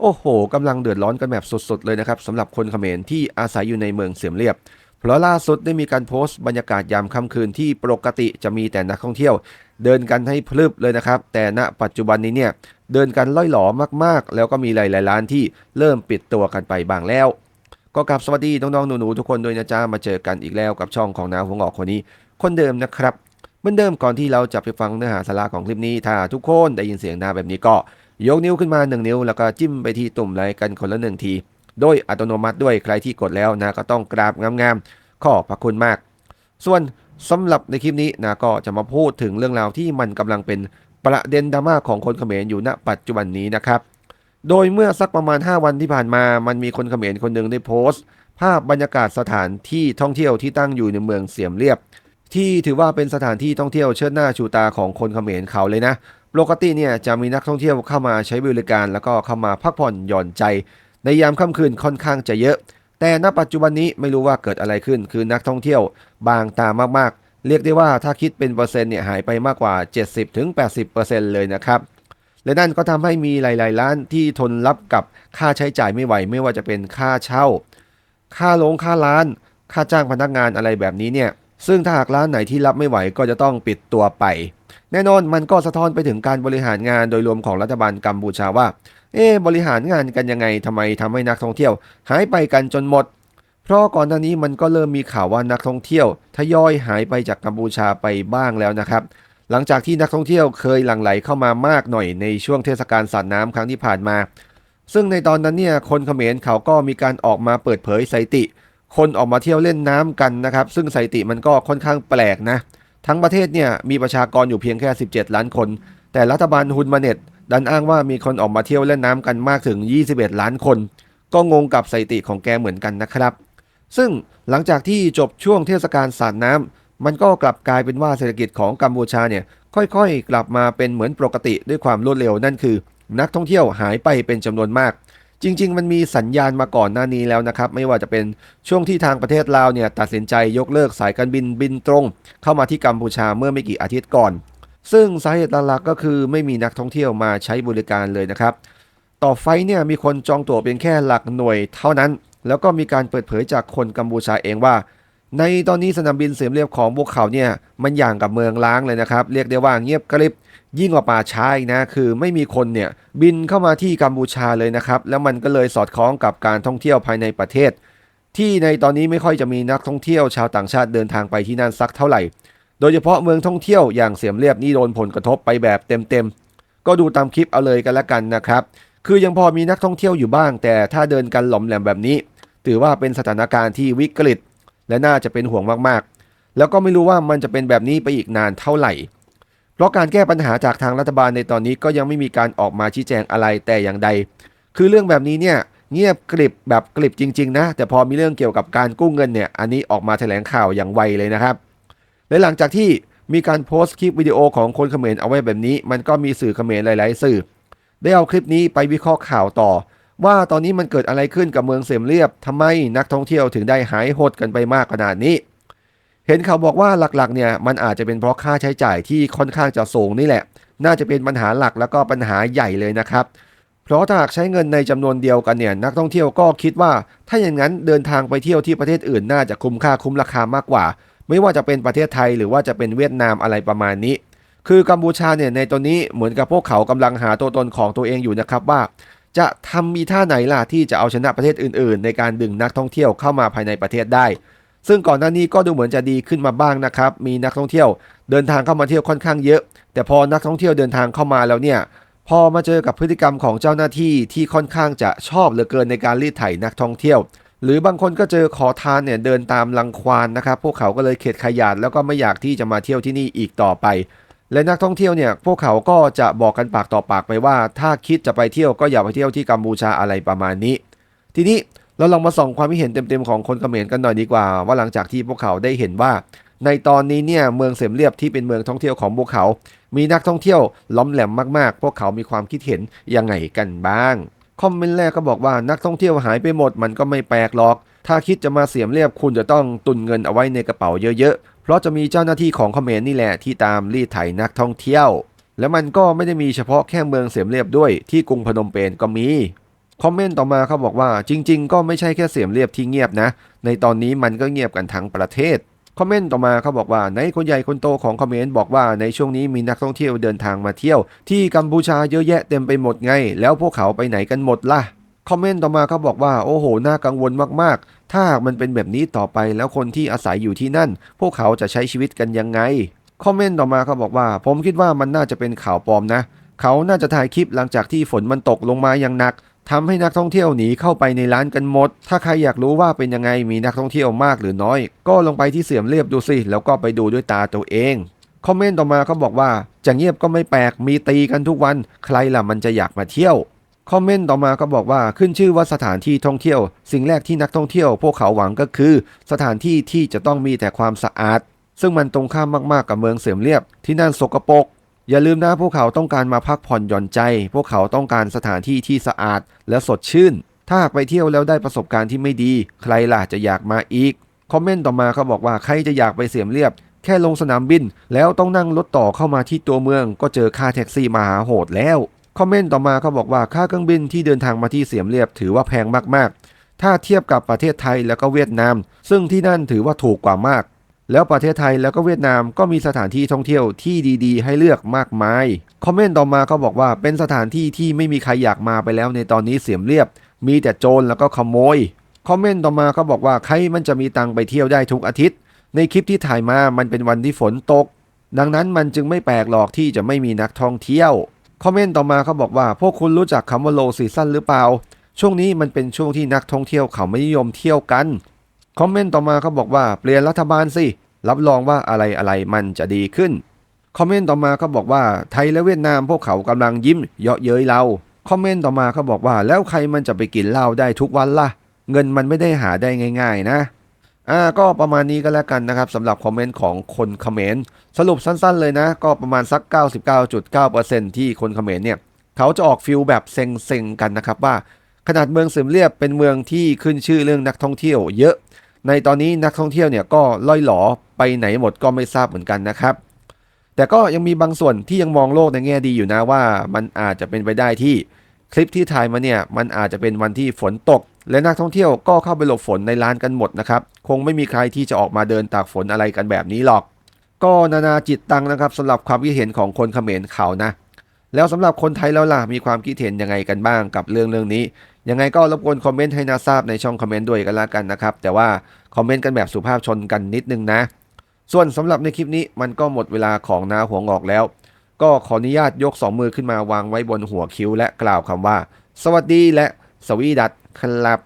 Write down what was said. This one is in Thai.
โอ้โหกำลังเดือดร้อนกันแบบสุดๆเลยนะครับสำหรับคนเขมรที่อาศัยอยู่ในเมืองเสียมเรียบ เพราะล่าสุดได้มีการโพสต์บรรยากาศยามค่ำคืนที่ปกติจะมีแต่นักท่องเที่ยว เดินกันให้พลึบเลยนะครับ แต่ณปัจจุบันนี้เนี่ยเดินกันล่อยหลอมากๆ แล้วก็มีหลายๆร้านที่เริ่มปิดตัวกันไปบางแล้ว ก็กลับสวัสดีน้องๆหนูๆทุกคนด้วยนะจ๊ะมาเจอกันอีกแล้วกับช่องของนาหัวงอกคนนี้ คนเดิมนะครับเหมือนเดิมก่อนที่เราจะไปฟังเนื้อหาสาระของคลิปนี้ถ้าทุกคนได้ยินเสียงนาแบบนี้ก็ ยกนิ้วขึ้นมา 1 นิ้ว แล้วก็จิ้มไปที่ตุ่มไลค์กันคนละหนึ่งที โดยอัตโนมัติด้วยใครที่กดแล้วนะก็ต้องกราบงามๆขอบพระคุณมาก ส่วนสำหรับในคลิปนี้นะก็จะมาพูดถึงเรื่องราวที่มันกำลังเป็นประเด็นดราม่าของคนเขมรอยู่ณปัจจุบันนี้นะครับ โดยเมื่อสักประมาณ 5 วันที่ผ่านมา มันมีคนเขมรคนหนึ่งได้โพสต์ ภาพบรรยากาศสถานที่ท่องเที่ยวที่ตั้งอยู่ในเมืองเสียมเรียบ ที่ถือว่าเป็นสถานที่ท่องเที่ยวเชิดหน้าชูตาของคนเขมรเขาเลยนะ ปกติเนี่ยจะมีนักท่องเที่ยวเข้ามาใช้บริการ แล้วก็เข้ามาพักผ่อนหย่อนใจ ในยามค่ำคืนค่อนข้างจะเยอะ แต่ณปัจจุบันนี้ไม่รู้ว่าเกิดอะไรขึ้น คือนักท่องเที่ยวบางตามากๆ เรียกได้ว่าถ้าคิดเป็นเปอร์เซ็นต์เนี่ยหายไปมากกว่า 70-80%เลยนะครับและนั่นก็ทำให้มีหลาย ๆ ร้านที่ทนรับกับค่าใช้จ่ายไม่ไหว ไม่ว่าจะเป็นค่าเช่า ค่าลงค่าร้าน ค่าจ้างพนักงานอะไรแบบนี้เนี่ย ซึ่งถ้าหากร้านไหนที่รับไม่ไหวก็จะต้องปิดตัวไป แน่นอนมันก็สะท้อนไปถึงการบริหารงานโดยรวมของรัฐบาลกัมพูชาว่า เอ๊บริหารงานกันยังไงทำไมทำให้นักท่องเที่ยว หายไปกันจนหมด เพราะก่อนหน้านี้มันก็เริ่มมีข่าวว่านักท่องเที่ยวทยอยหายไปจากกัมพูชาไปบ้างแล้วนะครับ หลังจากที่นักท่องเที่ยวเคยหลั่งไหลเข้ามามากหน่อยในช่วงเทศกาลสาดน้ำครั้งที่ผ่านมา ซึ่งในตอนนั้นเนี่ยคนเขมรเขาก็มีการออกมาเปิดเผยสถิติ คนออกมาเที่ยวเล่นน้ำกันนะครับ ซึ่งสถิติมันก็ค่อนข้างแปลกนะ ทั้งประเทศเนี่ยมีประชากรอยู่เพียงแค่ 17 ล้านคน แต่รัฐบาลฮุนมาเน็ตดันอ้างว่ามีคนออกมาเที่ยวเล่นน้ำกันมากถึง 21 ล้านคน ก็งงกับสถิติของแกเหมือนกันนะครับ ซึ่งหลังจากที่จบช่วงเทศกาลสาดน้ำมันก็กลับกลายเป็นว่าเศรษฐกิจของกัมพูชาเนี่ยค่อยๆ กลับมาเป็นเหมือนปกติด้วยความรวดเร็วนั่นคือ นักท่องเที่ยวหายไปเป็นจำนวนมาก จริง ๆ มันมีสัญญาณมาก่อนหน้านี้แล้วนะครับ ไม่ว่าจะเป็นช่วงที่ทางประเทศลาวเนี่ยตัดสินใจยกเลิกสายการบินบินตรง เข้ามาที่กัมพูชาเมื่อไม่กี่อาทิตย์ก่อน ซึ่งสาเหตุหลักๆก็คือไม่มีนักท่องเที่ยวมาใช้บริการเลยนะครับ ต่อไฟเนี่ยมีคนจองตั๋วเป็นแค่หลักหน่วยเท่านั้น แล้วก็มีการเปิดเผยจากคนกัมพูชาเองว่า ในตอนนี้สนามบินเสียมเรียบของพวกเขาเนี่ยมันอย่างกับเมืองล้างเลยนะครับ เรียกได้ว่าเงียบกริบ ยิ่งกว่าป่าช้าอีกนะ คือไม่มีคนเนี่ยบินเข้ามาที่กัมพูชาเลยนะครับ แล้วมันก็เลยสอดคล้องกับการท่องเที่ยวภายในประเทศ ที่ในตอนนี้ไม่ค่อยจะมีนักท่องเที่ยวชาวต่างชาติเดินทางไปที่นั่นสักเท่าไหร่ โดยเฉพาะเมืองท่องเที่ยวอย่างเสียมเรียบนี่โดนผลกระทบไปแบบเต็มๆ ก็ดูตามคลิปเอาเลยกันละกันนะครับ คือยังพอมีนักท่องเที่ยวอยู่บ้าง แต่ถ้าเดินกันหล่อมแหลมแบบนี้ ถือว่าเป็นสถานการณ์ที่วิกฤต และน่าจะเป็นห่วงมากๆ แล้วก็ไม่รู้ว่ามันจะเป็นแบบนี้ไปอีกนานเท่าไหร่ เพราะการแก้ปัญหาจากทางรัฐบาลในตอนนี้ก็ยังไม่มีการออกมาชี้แจงอะไรแต่อย่างใด คือเรื่องแบบนี้เนี่ยเงียบกริบแบบกริบจริงๆนะ แต่พอมีเรื่องเกี่ยวกับการกู้เงินเนี่ย อันนี้ออกมาแถลงข่าวอย่างไวเลยนะครับ และหลังจากที่มีการโพสต์คลิปวิดีโอของคนเขมรเอาไว้แบบนี้ มันก็มีสื่อเขมรหลาย ๆ สื่อ ได้เอาคลิปนี้ไปวิเคราะห์ข่าวต่อ ว่าตอนนี้มันเกิดอะไรขึ้นกับเมืองเสียมเรียบทำไมนักท่องเที่ยวถึงได้หายหดกันไปมากขนาดนี้ เห็นเขาบอกว่าหลักๆเนี่ยมันอาจจะเป็นเพราะค่าใช้จ่ายที่ค่อนข้างจะสูงนี่แหละ น่าจะเป็นปัญหาหลักแล้วก็ปัญหาใหญ่เลยนะครับ เพราะถ้าหากใช้เงินในจำนวนเดียวกันเนี่ยนักท่องเที่ยวก็คิดว่า ถ้าอย่างนั้นเดินทางไปเที่ยวที่ประเทศอื่นน่าจะคุ้มค่าคุ้มราคามากกว่า ไม่ว่าจะเป็นประเทศไทยหรือว่าจะเป็นเวียดนามอะไรประมาณนี้ คือกัมพูชาเนี่ยในตัวนี้เหมือนกับพวกเขากำลังหาตัวตนของตัวเองอยู่นะครับว่า จะทำมีท่าไหนล่ะที่จะเอาชนะประเทศอื่น ๆ ในการดึงนักท่องเที่ยวเข้ามาภายในประเทศได้ ซึ่งก่อนหน้านี้ก็ดูเหมือนจะดีขึ้นมาบ้างนะครับ มีนักท่องเที่ยวเดินทางเข้ามาเที่ยวค่อนข้างเยอะ แต่พอนักท่องเที่ยวเดินทางเข้ามาแล้วเนี่ย พอมาเจอกับพฤติกรรมของเจ้าหน้าที่ที่ค่อนข้างจะชอบเหลือเกินในการรีดไถนักท่องเที่ยว หรือบางคนก็เจอขอทานเนี่ยเดินตามรังควานนะครับ พวกเขาก็เลยเข็ดขยาดแล้วก็ไม่อยากที่จะมาเที่ยวที่นี่อีกต่อไป และนักท่องเที่ยวเนี่ยพวกเขาก็จะบอกกันปากต่อปากไปว่า ถ้าคิดจะไปเที่ยวก็อย่าไปเที่ยวที่กัมพูชาอะไรประมาณนี้ ทีนี้ เราลองมาส่องความคิดเห็นเต็มๆของคนเขมรกันหน่อยดีกว่า ว่าหลังจากที่พวกเขาได้เห็นว่า ในตอนนี้เนี่ยเมืองเสมเรียบที่เป็นเมืองท่องเที่ยวของพวกเขา มีนักท่องเที่ยวล้อมแหลมมากๆ พวกเขามีความคิดเห็นยังไงกันบ้างคอมเมนต์แรกก็บอกว่านักท่องเที่ยวหายไปหมดมันก็ไม่แปลกหรอก ถ้าคิดจะมาเสียมเรียบคุณจะต้องตุนเงินเอาไว้ในกระเป๋าเยอะๆ เพราะจะมีเจ้าหน้าที่ของเขมรนี่แหละที่ตามรีดไถนักท่องเที่ยว และมันก็ไม่ได้มีเฉพาะแค่เมืองเสียมเรียบด้วยที่กรุงพนมเปญก็มี คอมเมนต์ต่อมาเขาบอกว่าจริง ๆ ก็ไม่ใช่แค่เสียมเรียบที่เงียบนะ ในตอนนี้มันก็เงียบกันทั้งประเทศคอมเมนต์ต่อมาเขาบอกว่าในคนใหญ่คนโตของคอมเมนต์บอกว่าในช่วงนี้มีนักท่องเที่ยวเดินทางมาเที่ยว ที่กัมพูชาเยอะแยะเต็มไปหมดไง แล้วพวกเขาไปไหนกันหมดล่ะคอมเมนต์ต่อมาเขาบอกว่าโอ้โหน่ากังวลมากๆ ถ้ามันเป็นแบบนี้ต่อไปแล้วคนที่อาศัยอยู่ที่นั่น พวกเขาจะใช้ชีวิตกันยังไงคอมเมนต์ต่อมาเขาบอกว่า ผมคิดว่ามันน่าจะเป็นข่าวปลอมนะ เขาน่าจะถ่ายคลิปหลังจากที่ฝนมันตกลงมาอย่างหนัก ทำให้นักท่องเที่ยวหนีเข้าไปในร้านกันหมด ถ้าใครอยากรู้ว่าเป็นยังไงมีนักท่องเที่ยวมากหรือน้อย ก็ลงไปที่เสียมเรียบดูสิแล้วก็ไปดูด้วยตาตัวเองคอมเมนต์ต่อมาเขาบอกว่าจะเงียบก็ไม่แปลกมีตีกันทุกวัน ใครล่ะมันจะอยากมาเที่ยวคอมเมนต์ต่อมาก็บอกว่าขึ้นชื่อว่าสถานที่ท่องเที่ยว สิ่งแรกที่นักท่องเที่ยว พวกเขาหวังก็คือ สถานที่ที่จะต้องมีแต่ความสะอาด ซึ่งมันตรงข้ามมากๆกับเมืองเสียมเรียบ ที่นั่นสกปรก อย่าลืมนะพวกเขาต้องการมาพักผ่อนหย่อนใจ พวกเขาต้องการสถานที่ที่สะอาดและสดชื่น ถ้าหากไปเที่ยวแล้วได้ประสบการณ์ที่ไม่ดี ใครล่ะจะอยากมาอีก คอมเมนต์ต่อมาเขาบอกว่าใครจะอยากไปเสียมเรียบ แค่ลงสนามบิน แล้วต้องนั่งรถต่อเข้ามาที่ตัวเมือง ก็เจอค่าแท็กซี่มหาโหดแล้ว คอมเมนต์ต่อมาเขาบอกว่าค่าเครื่องบินที่เดินทางมาที่เสียมเรียบถือว่าแพงมากๆ ถ้าเทียบกับประเทศไทยแล้วก็เวียดนาม ซึ่งที่นั่นถือว่าถูกกว่ามาก แล้วประเทศไทยแล้วก็เวียดนามก็มีสถานที่ท่องเที่ยวที่ดีๆ ให้เลือกมากมาย คอมเมนต์ต่อมาเขาบอกว่าเป็นสถานที่ที่ไม่มีใครอยากมาไปแล้วในตอนนี้เสียมเรียบ มีแต่โจรแล้วก็ขโมย คอมเมนต์ต่อมาเขาบอกว่าใครมันจะมีตังไปเที่ยวได้ทุกอาทิตย์ ในคลิปที่ถ่ายมามันเป็นวันที่ฝนตก ดังนั้นมันจึงไม่แปลกหรอกที่จะไม่มีนักท่องเที่ยว คอมเมนต์ต่อมาเขาบอกว่าพวกคุณรู้จักคำว่าโลซีซั่นหรือเปล่า ช่วงนี้มันเป็นช่วงที่นักท่องเที่ยวเขาไม่นิยมเที่ยวกัน คอมเมนต์ต่อมาเขาบอกว่าเปลี่ยนรัฐบาลสิ รับรองว่าอะไรอะไรมันจะดีขึ้น คอมเมนต์ต่อมาเขาบอกว่าไทยและเวียดนามพวกเขากำลังยิ้มเยาะเย้ยเรา คอมเมนต์ต่อมาเขาบอกว่าแล้วใครมันจะไปกินเหล้าได้ทุกวันล่ะ เงินมันไม่ได้หาได้ง่าย ๆ นะอ่าก็ประมาณนี้ก็แล้วกันนะครับสำหรับคอมเมนต์ของคนเขมรสรุปสั้นๆเลยนะ ก็ประมาณสัก 99.9%ที่คนเขมรเนี่ย เขาจะออกฟิลแบบเซ็งๆกันนะครับว่า ขนาดเมืองเสมเรียบเป็นเมืองที่ขึ้นชื่อเรื่องนักท่องเที่ยวเยอะ ในตอนนี้นักท่องเที่ยวเนี่ยก็ล่อยหลอไปไหนหมดก็ไม่ทราบเหมือนกันนะครับ แต่ก็ยังมีบางส่วนที่ยังมองโลกในแง่ดีอยู่นะว่า มันอาจจะเป็นไปได้ที่คลิปที่ถ่ายมาเนี่ยมันอาจจะเป็นวันที่ฝนตก และนักท่องเที่ยวก็เข้าไปหลบฝนในร้านกันหมดนะครับ คงไม่มีใครที่จะออกมาเดินตากฝนอะไรกันแบบนี้หรอก ก็นานาจิตตังนะครับสำหรับความคิดเห็นของคนเขมรเขานะ แล้วสำหรับคนไทยแล้วล่ะมีความคิดเห็นยังไงกันบ้างกับเรื่องเรื่องนี้ ยังไงก็รบกวนคอมเมนต์ให้นาทราบในช่องคอมเมนต์ด้วยกันละกันนะครับ แต่ว่าคอมเมนต์กันแบบสุภาพชนกันนิดนึงนะ ส่วนสำหรับในคลิปนี้มันก็หมดเวลาของนาหัวงอกแล้ว ก็ขออนุญาตยกสองมือขึ้นมาวางไว้บนหัวคิ้วและกล่าวคำว่า สวัสดีและสวีดัตครับ